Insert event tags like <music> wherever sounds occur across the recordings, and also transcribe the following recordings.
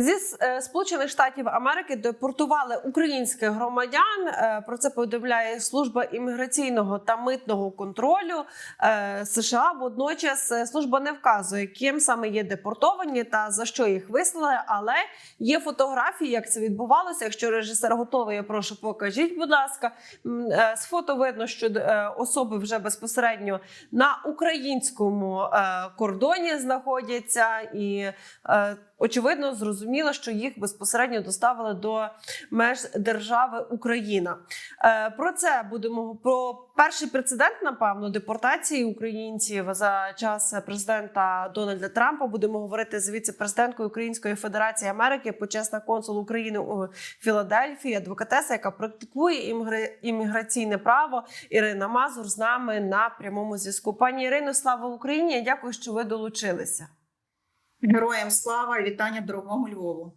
Зі е, Сполучених Штатів Америки депортували українських громадян. Е, Про це повідомляє служба імміграційного та митного контролю е, США. Водночас служба не вказує, ким саме є депортовані та за що їх вислали. Але є фотографії, як це відбувалося. Якщо режисер готовий, я прошу покажіть, будь ласка. З фото видно, що особи вже безпосередньо на українському кордоні знаходяться і. Очевидно, зрозуміло, що їх безпосередньо доставили до меж держави Україна. Е, Про це будемо про перший прецедент, напевно, депортації українців за час президента Дональда Трампа. Будемо говорити з віце-президенткою Української Федерації Америки, почесна консул України у Філадельфії, адвокатеса, яка практикує імміграційне право. Ірина Мазур з нами на прямому зв'язку. Пані Ірино, слава Україні! Я Дякую, що ви долучилися. Героям слава і вітання дорогому Львову.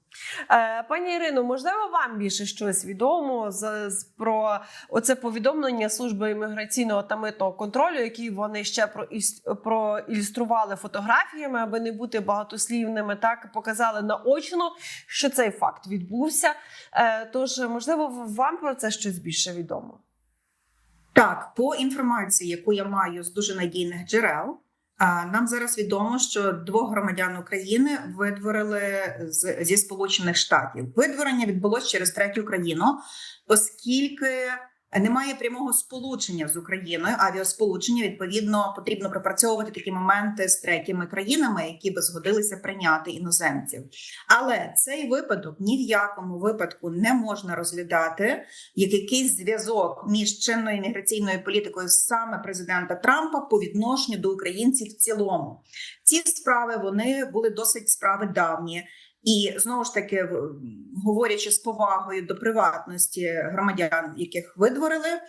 Е, Пані Ірино, можливо, вам більше щось відомо з, з про оце повідомлення служби імміграційного та митного контролю, які вони ще про проілюстрували фотографіями, аби не бути багатослівними, так показали наочно, що цей факт відбувся. Е, Тож, можливо, вам про це щось більше відомо. Так, по інформації, яку я маю з дуже надійних джерел, нам зараз відомо, що двох громадян України видворили зі Сполучених Штатів. Видворення відбулося через третю країну, оскільки немає прямого сполучення з Україною. Авіасполучення відповідно потрібно пропрацьовувати такі моменти з третіми країнами, які би згодилися прийняти іноземців. Але цей випадок ні в якому випадку не можна розглядати як якийсь зв'язок між чинною імміграційною політикою саме президента Трампа по відношенню до українців в цілому. Ці справи вони були досить справи давні. І знову ж таки, говорячи з повагою до приватності громадян, яких видворили, е,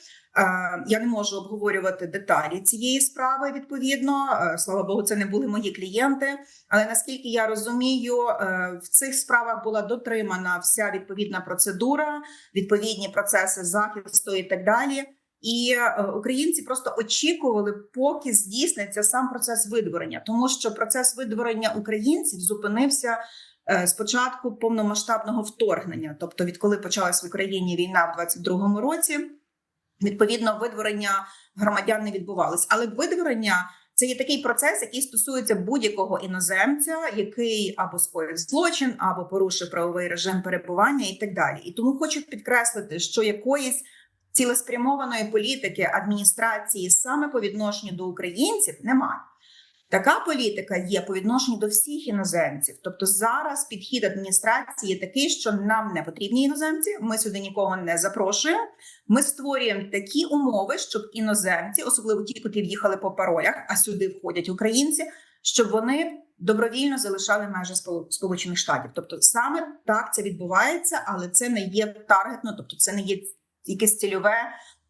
я не можу обговорювати деталі цієї справи. Відповідно, Е, слава Богу, це не були мої клієнти. Але наскільки я розумію, е, в цих справах була дотримана вся відповідна процедура, відповідні процеси захисту і так далі. І українці просто очікували, поки здійсниться сам процес видворення, тому що процес видворення українців зупинився спочатку повномасштабного вторгнення, тобто відколи почалась в Україні війна в 22-му році. Відповідно, видворення громадян не відбувалось, але видворення це є такий процес, який стосується будь-якого іноземця, який або скоїв злочин, або порушив правовий режим перебування, і так далі. І тому хочу підкреслити, що якоїсь цілеспрямованої політики адміністрації саме по відношенню до українців немає. Така політика є по відношенню до всіх іноземців. Тобто зараз підхід адміністрації такий, що нам не потрібні іноземці. Ми сюди нікого не запрошуємо. Ми створюємо такі умови, щоб іноземці, особливо ті, котрі в'їхали по паролях, а сюди входять українці, щоб вони добровільно залишали межі Сполу- Сполучених Штатів. Тобто, саме так це відбувається, але це не є таргетно, тобто це не є якесь цільове,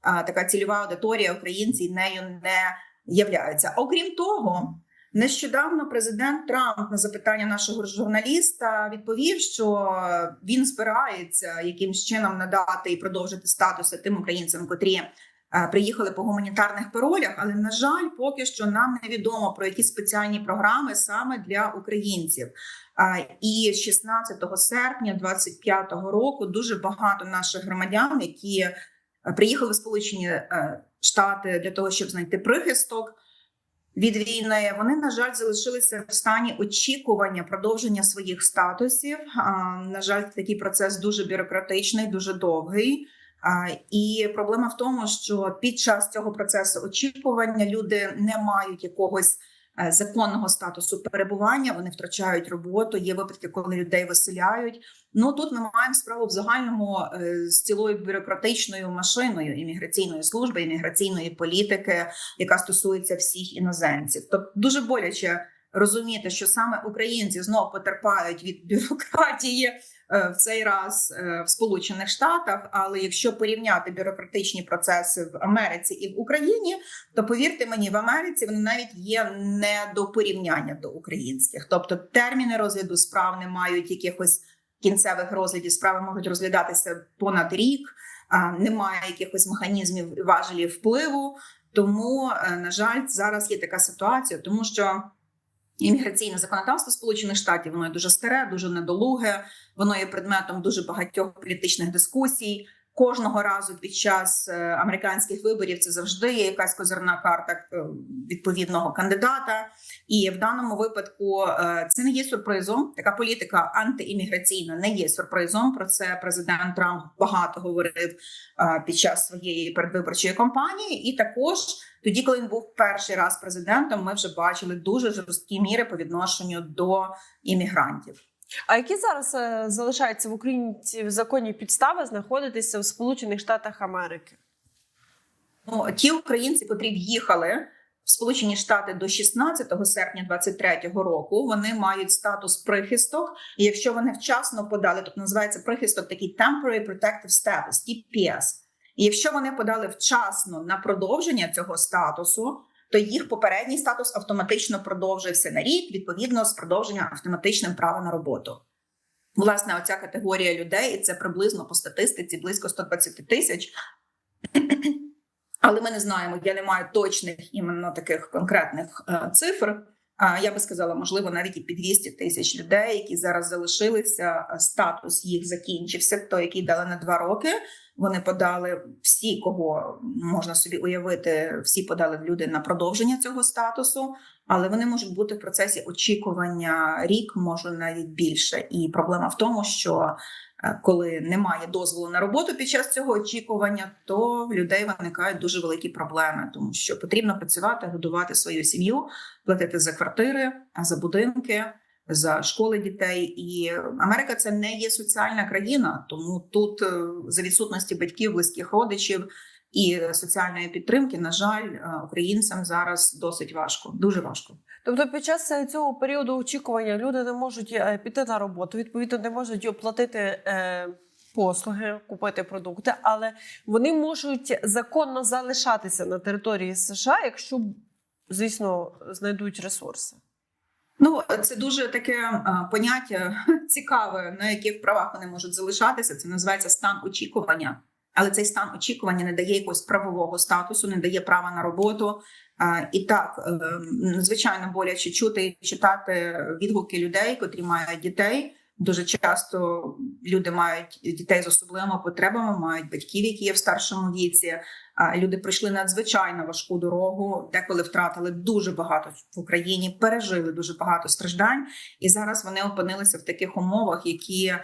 така цільова аудиторія українці нею не являються. Окрім того. Нещодавно президент Трамп на запитання нашого журналіста відповів, що він збирається якимсь чином надати і продовжити статуси тим українцям, котрі е, приїхали по гуманітарних паролях. Але на жаль, поки що нам невідомо про які спеціальні програми саме для українців. І з 16 серпня 2025 року дуже багато наших громадян, які е, приїхали в Сполучені е, Штати для того, щоб знайти прихисток від війни, вони на жаль залишилися в стані очікування продовження своїх статусів. На жаль, такий процес дуже бюрократичний, дуже довгий. І проблема в тому, що під час цього процесу очікування люди не мають якогось законного статусу перебування. Вони втрачають роботу. Є випадки, коли людей виселяють. Ну тут ми маємо справу в загальному е, з цілою бюрократичною машиною імміграційної служби, імміграційної політики, яка стосується всіх іноземців. Тобто дуже боляче розуміти, що саме українці знову потерпають від бюрократії е, в цей раз е, в Сполучених Штатах. Але якщо порівняти бюрократичні процеси в Америці і в Україні, то повірте мені, в Америці вони навіть є не до порівняння до українських, тобто терміни розгляду справ не мають якихось кінцевих розглядів. Справи можуть розглядатися понад рік. Немає якихось механізмів важелів впливу. Тому, е, на жаль, зараз є така ситуація, тому що Імміграційне законодавство Сполучених Штатів воно є дуже старе, дуже недолуге. Воно є предметом дуже багатьох політичних дискусій. Кожного разу під час е, американських виборів це завжди є якась козирна карта е, відповідного кандидата. І в даному випадку е, це не є сюрпризом. Така політика антиімміграційна не є сюрпризом. Про це президент Трамп багато говорив під час своєї передвиборчої кампанії. І також тоді, коли він був перший раз президентом, ми вже бачили дуже жорсткі міри по відношенню до іммігрантів. А які зараз е, залишаються в Україні ці законні підстави знаходитися в Сполучених Штатах Америки? Ну, ті українці, котрі в'їхали в Сполучені Штати до 16 серпня 23-го року, вони мають статус прихисток. І якщо вони вчасно подали, тобто називається прихисток такий Temporary Protective Status, TPS. І якщо вони подали вчасно на продовження цього статусу, то їх попередній статус автоматично продовжився на рік, відповідно з продовженням автоматичним права на роботу. Власне, оця категорія людей, і це приблизно по статистиці близько 120 тисяч. Але ми не знаємо, я не маю точних іменно таких конкретних е, цифр. А я би сказала, можливо, навіть і під 200 тисяч людей, які зараз залишилися. Статус їх закінчився. Той, який дали на два роки. Вони подали всі, кого можна собі уявити, всі подали люди на продовження цього статусу, але вони можуть бути в процесі очікування рік, може навіть більше. І проблема в тому, що е, коли немає дозволу на роботу під час цього очікування, то в людей виникають дуже великі проблеми, тому що потрібно працювати, годувати свою сім'ю, платити за квартири, за будинки. За школи дітей, і Америка це не є соціальна країна, тому тут е, за відсутності батьків, близьких родичів і соціальної підтримки, на жаль, е, українцям зараз досить важко, дуже важко. Тобто, під час цього періоду очікування люди не можуть е, піти на роботу, відповідно, не можуть оплатити послуги, купити продукти, але вони можуть законно залишатися на території США, якщо, звісно, знайдуть ресурси. Ну це дуже таке е, поняття <laughs> цікаве, на яких правах вони можуть залишатися. Це називається стан очікування. Але цей стан очікування не дає якогось правового статусу, не дає права на роботу. Е, І так, е, звичайно, боляче чути і читати відгуки людей, котрі мають дітей. Дуже часто люди мають дітей з особливими потребами, мають батьків, які є в старшому віці. Люди пройшли надзвичайно важку дорогу, деколи втратили дуже багато в Україні, пережили дуже багато страждань, і зараз вони опинилися в таких умовах, які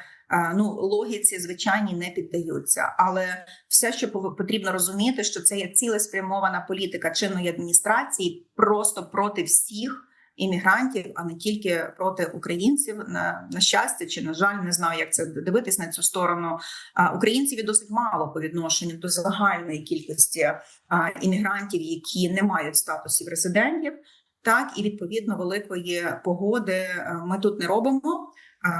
ну логіці звичайній не піддаються. Але все, що потрібно розуміти, що це є цілеспрямована політика чинної адміністрації просто проти всіх іммігрантів, а не тільки проти українців. На, на щастя чи на жаль, не знаю, як це дивитись на цю сторону. А, Українців досить мало по відношенню до загальної кількості а, іммігрантів, які не мають статусів резидентів. Так і відповідно великої погоди е, ми тут не робимо.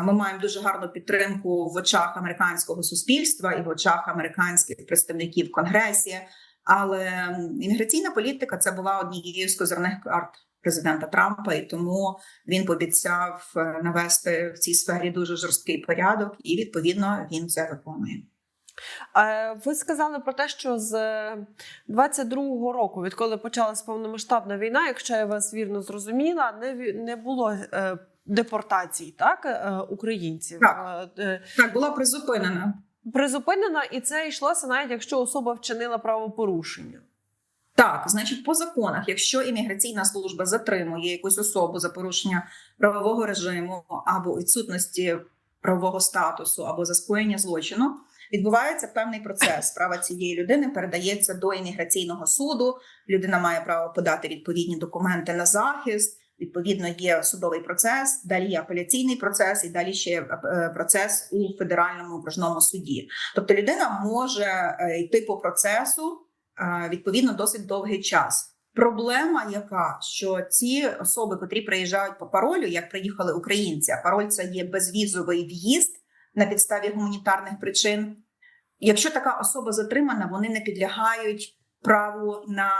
Ми маємо дуже гарну підтримку в очах американського суспільства і в очах американських представників конгресі. Але імміграційна політика це була однією з козирних карт президента Трампа, і тому він пообіцяв е, навести в цій сфері дуже жорсткий порядок, і відповідно він це виконує. Е, Ви сказали про те, що з 22-го року, відколи почалась повномасштабна війна, якщо я вас вірно зрозуміла, не не було е, депортацій, так е, українців Так. Е, е, Так була призупинена. призупинена, і це йшлося навіть якщо особа вчинила правопорушення. Так, значить, по законах, якщо імміграційна служба затримує якусь особу за порушення правового режиму або відсутності правового статусу, або за скоєння злочину, відбувається певний процес. Справа цієї людини передається до імміграційного суду. Людина має право подати відповідні документи на захист. Відповідно, є судовий процес, далі є апеляційний процес, і далі ще є е, процес у федеральному окружному суді. Тобто людина може е, йти по процесу відповідно досить довгий час. Проблема, яка що ці особи, котрі приїжджають по паролю, як приїхали українці, а пароль це є безвізовий в'їзд на підставі гуманітарних причин. Якщо така особа затримана, вони не підлягають праву на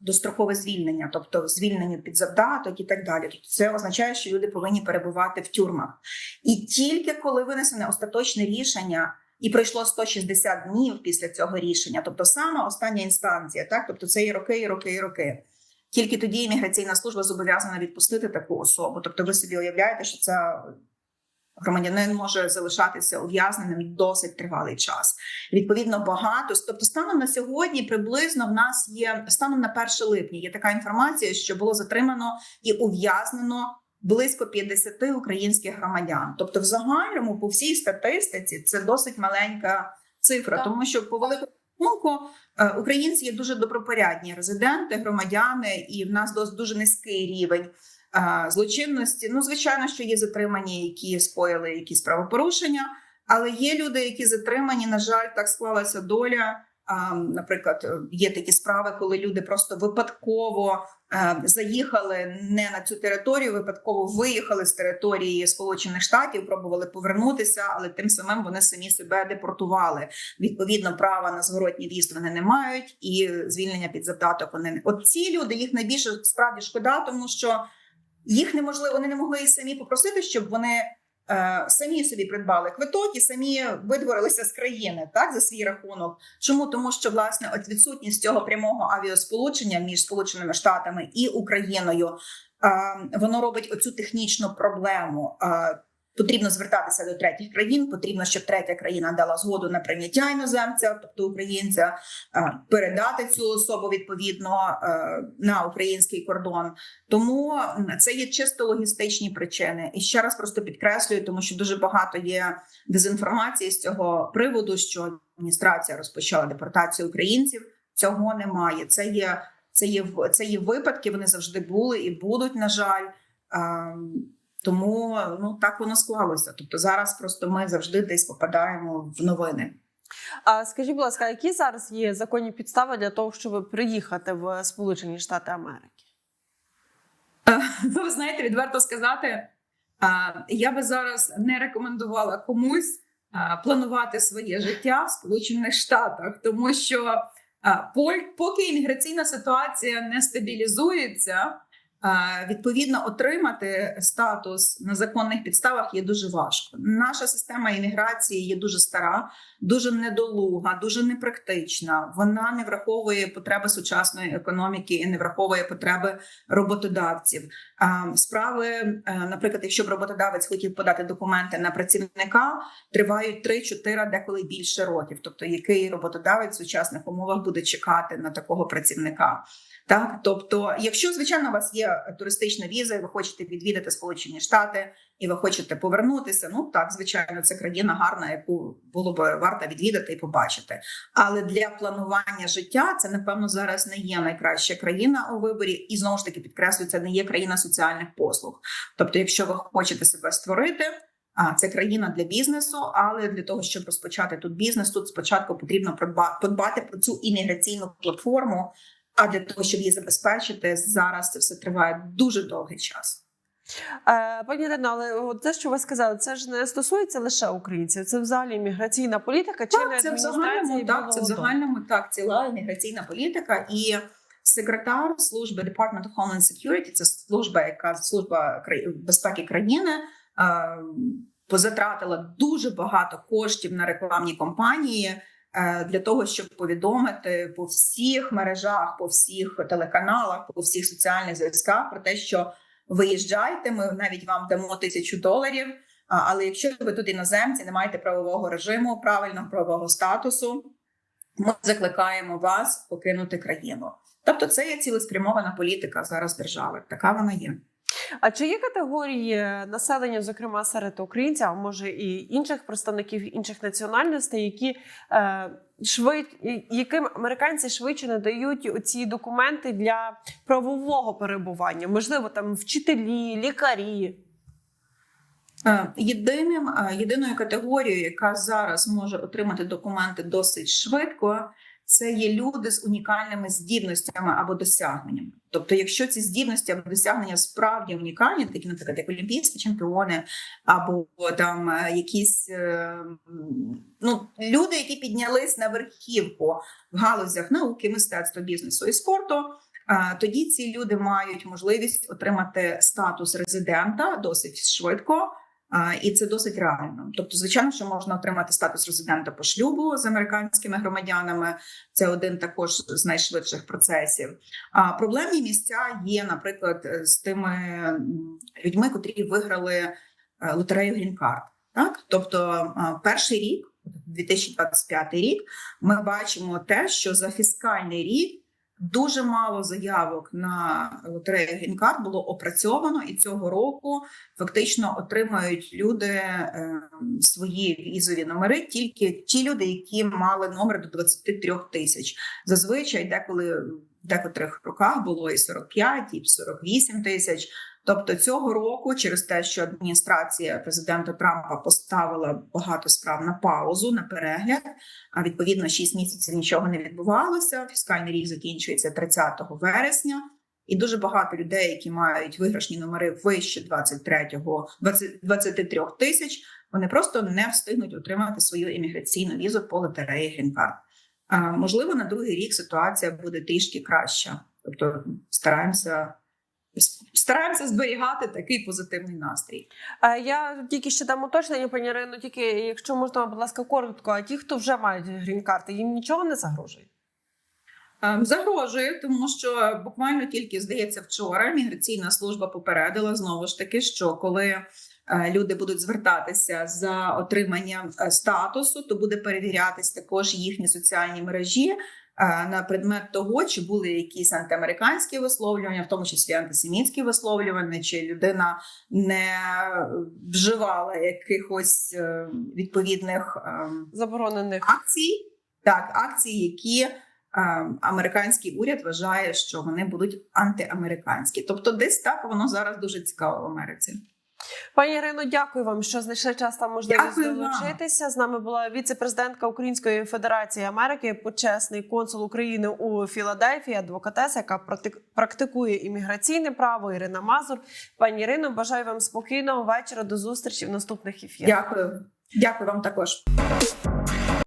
дострокове звільнення, тобто звільненню під завдаток і так далі. Тобто це означає, що люди повинні перебувати в тюрмах. І тільки коли винесене остаточне рішення. І пройшло 160 днів після цього рішення, тобто саме остання інстанція, так тобто це і роки, і роки, і роки. Тільки тоді імміграційна служба зобов'язана відпустити таку особу. Тобто, ви собі уявляєте, що це громадянин може залишатися ув'язненим досить тривалий час. Відповідно, багато. Тобто, станом на сьогодні приблизно в нас є станом на 1 липня. Є така інформація, що було затримано і ув'язнено близько 50 українських громадян. Тобто, в загальному, по всій статистиці, це досить маленька цифра, Так. тому що по великому рахунку е, українці є дуже добропорядні резиденти, громадяни, і в нас дуже низький рівень е, злочинності. Ну, звичайно, що є затримані, які скоїли якісь правопорушення, але є люди, які затримані. На жаль, так склалася доля. Наприклад, е, є такі справи, коли люди просто випадково е, заїхали не на цю територію, випадково виїхали з території Сполучених Штатів, пробували повернутися, але тим самим вони самі себе депортували. Відповідно, права на зворотній в'їзд вони не мають, і звільнення під завдаток вони не от ці люди. Їх найбільше справді шкода, тому що їх неможливо, вони не могли і самі попросити, щоб вони самі собі придбали квиток і самі видворилися з країни так за свій рахунок. Чому тому, що власне от відсутність цього прямого авіасполучення між Сполученими Штатами і Україною е, воно робить оцю технічну проблему. Потрібно звертатися до третіх країн. Потрібно, щоб третя країна дала згоду на прийняття іноземця, тобто українця, е, передати цю особу відповідно е, на український кордон. Тому це є чисто логістичні причини. І ще раз просто підкреслюю, тому що дуже багато є дезінформації з цього приводу, що адміністрація розпочала депортацію українців. Цього немає. Це є це є це є випадки. Вони завжди були і будуть. На жаль. Тому ну так воно склалося. Тобто зараз просто ми завжди десь попадаємо в новини. А скажіть, будь ласка, які зараз є законні підстави для того, щоб приїхати в Сполучені Штати Америки? Ну, ви знаєте, відверто сказати, я би зараз не рекомендувала комусь планувати своє життя в Сполучених Штатах, тому що поки імміграційна ситуація не стабілізується, відповідно отримати статус на законних підставах є дуже важко. Наша система імміграції є дуже стара, дуже недолуга, дуже непрактична. Вона не враховує потреби сучасної економіки і не враховує потреби роботодавців. Справи, е, наприклад, якщо б роботодавець хотів подати документи на працівника, тривають 3-4, деколи більше років. Тобто, який роботодавець в сучасних умовах буде чекати на такого працівника? Так, тобто, якщо звичайно у вас є туристична віза, і ви хочете відвідати Сполучені Штати, і ви хочете повернутися, ну так, звичайно, це країна гарна, яку було б варто відвідати і побачити. Але для планування життя це напевно зараз не є найкраща країна у виборі, і знову ж таки підкреслюю, це не є країна соціальних послуг. Тобто, якщо ви хочете себе створити. А це країна для бізнесу, але для того, щоб розпочати тут бізнес, тут спочатку потрібно подба- подбати про цю імміграційну платформу. А для того, щоб її забезпечити, зараз це все триває дуже довгий час. Е, Пані Ірино, але те, що ви сказали, це ж не стосується лише українців, це взагалі міграційна політика чи не це в загальному так. Це в загальному так. Ціла імміграційна політика і секретар служби Department of Homeland Security, це служба, яка служба безпеки країни. е, Позатратила дуже багато коштів на рекламні кампанії для того, щоб повідомити по всіх мережах, по всіх телеканалах, по всіх соціальних зв'язках про те, що виїжджайте, ми навіть вам дамо тисячу доларів. Але якщо ви тут іноземці, не маєте правового режиму, правильного правового статусу, ми закликаємо вас покинути країну. Тобто, це є цілеспрямована політика зараз держави. Така вона є. А чи є категорії населення, зокрема серед українців, а може і інших представників інших національностей, які е, швид... яким американці швидше надають ці документи для правового перебування? Можливо, там вчителі, лікарі. Е, Єдиним е, єдиною категорією, яка зараз може отримати документи досить швидко, це є люди з унікальними здібностями або досягненнями. Тобто, якщо ці здібності або досягнення справді унікальні, такі, наприклад, як олімпійські чемпіони, або там е, якісь е, ну, люди, які піднялись на верхівку в галузях науки, мистецтва, бізнесу і спорту. е, Тоді ці люди мають можливість отримати статус резидента досить швидко. І це досить реально. Тобто, звичайно, що можна отримати статус резидента по шлюбу з американськими громадянами. Це один також з найшвидших процесів. А проблемні місця є, наприклад, з тими людьми, котрі виграли е, лотерею Грін-карт. Так, тобто перший рік, 2025 рік, ми бачимо те, що за фіскальний рік дуже мало заявок на лотерею Грін-карт було опрацьовано, і цього року фактично отримають люди е, свої візові номери тільки ті люди, які мали номер до 23 тисяч. Зазвичай деколи в декотрих роках було і 45, і 48 тисяч. Тобто цього року, через те, що адміністрація президента Трампа поставила багато справ на паузу на перегляд, а відповідно 6 місяців нічого не відбувалося. Фіскальний рік закінчується 30 вересня. І дуже багато людей, які мають виграшні номери вище 23, 20, 23 тисяч, вони просто не встигнуть отримати свою імміграційну візу по лотереї Грін-карт. А, можливо, на другий рік ситуація буде трішки краща. Тобто стараємося, стараємося зберігати такий позитивний настрій. Е, Я тільки ще дам уточнення, пані Ірино, тільки якщо можна, будь ласка, коротко, а ті, хто вже мають грін-карти, їм нічого не загрожує? Ем, Загрожує, тому що буквально тільки здається вчора міграційна служба попередила знову ж таки, що коли е, люди будуть звертатися за отриманням е, статусу, то буде перевірятись також їхні соціальні мережі. На предмет того, чи були якісь антиамериканські висловлювання, в тому числі антисемітські висловлювання, чи людина не вживала якихось е, відповідних ем, Заборонених. акцій, так, акції, які е, американський уряд вважає, що вони будуть антиамериканські. Тобто, десь так воно зараз дуже цікаво в Америці. Пані Ірино, дякую вам, що знайшли час та можливість Дякую вам. долучитися. З нами була віце-президентка Української Федерації Америки, почесний консул України у Філадельфії, адвокатеса, яка практик- практикує імміграційне право. Ірина Мазур. Пані Ірино, бажаю вам спокійного вечора. До зустрічі в наступних ефірах. Дякую. Дякую вам також.